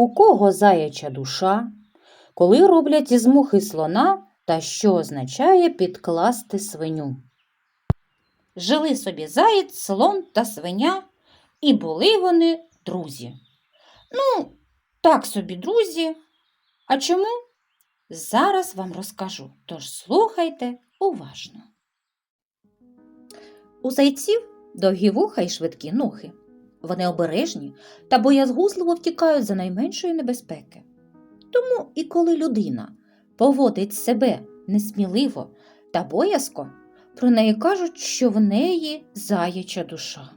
У кого заяча душа, коли роблять із мухи слона, та що означає підкласти свиню? Жили собі заєць, слон та свиня, і були вони друзі. Ну, так собі, друзі. А чому? Зараз вам розкажу, тож слухайте уважно. У зайців довгі вуха й швидкі ноги. Вони обережні та боязгузливо втікають за найменшої небезпеки. Тому і коли людина поводить себе несміливо та боязко, про неї кажуть, що в неї заяча душа.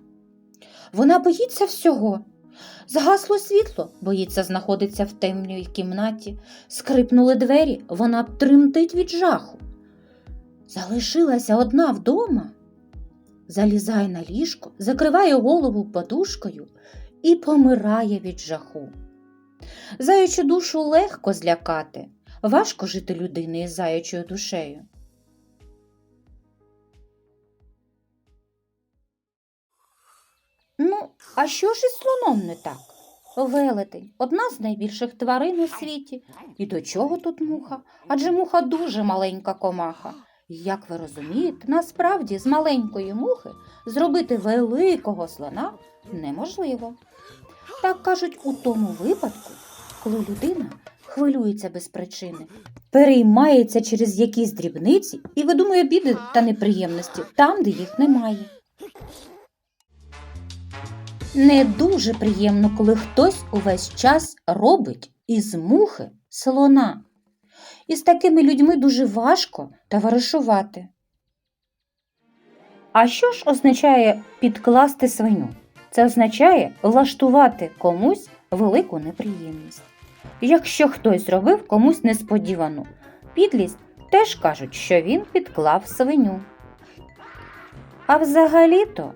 Вона боїться всього. Згасло світло, боїться знаходиться в темній кімнаті, скрипнули двері, вона тремтить від жаху. Залишилася одна вдома, залізає на ліжко, закриває голову подушкою і помирає від жаху. Заячу душу легко злякати, важко жити людини із заячою душею. Ну, а що ж із слоном не так? Велетень одна з найбільших тварин у світі. І до чого тут муха? Адже муха дуже маленька комаха. Як ви розумієте, насправді з маленької мухи зробити великого слона неможливо. Так кажуть у тому випадку, коли людина хвилюється без причини, переймається через якісь дрібниці і видумує біди та неприємності там, де їх немає. Не дуже приємно, коли хтось увесь час робить із мухи слона. І з такими людьми дуже важко товаришувати. А що ж означає підкласти свиню? Це означає влаштувати комусь велику неприємність. Якщо хтось зробив комусь несподівану підлість, теж кажуть, що він підклав свиню. А взагалі-то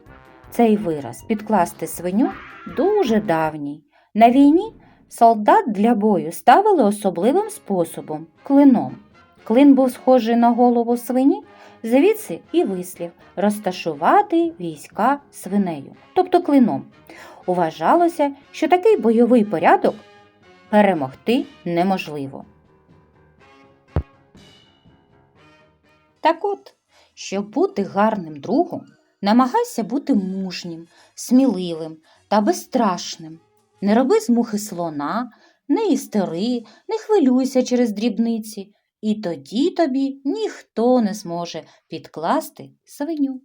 цей вираз підкласти свиню дуже давній. На війні солдат для бою ставили особливим способом клином. Клин був схожий на голову свині, звідси і вислів розташувати війська свинею, тобто клином. Вважалося, що такий бойовий порядок перемогти неможливо. Так от, щоб бути гарним другом, намагайся бути мужнім, сміливим та безстрашним. Не роби з мухи слона, не істери, не хвилюйся через дрібниці, і тоді тобі ніхто не зможе підкласти свиню.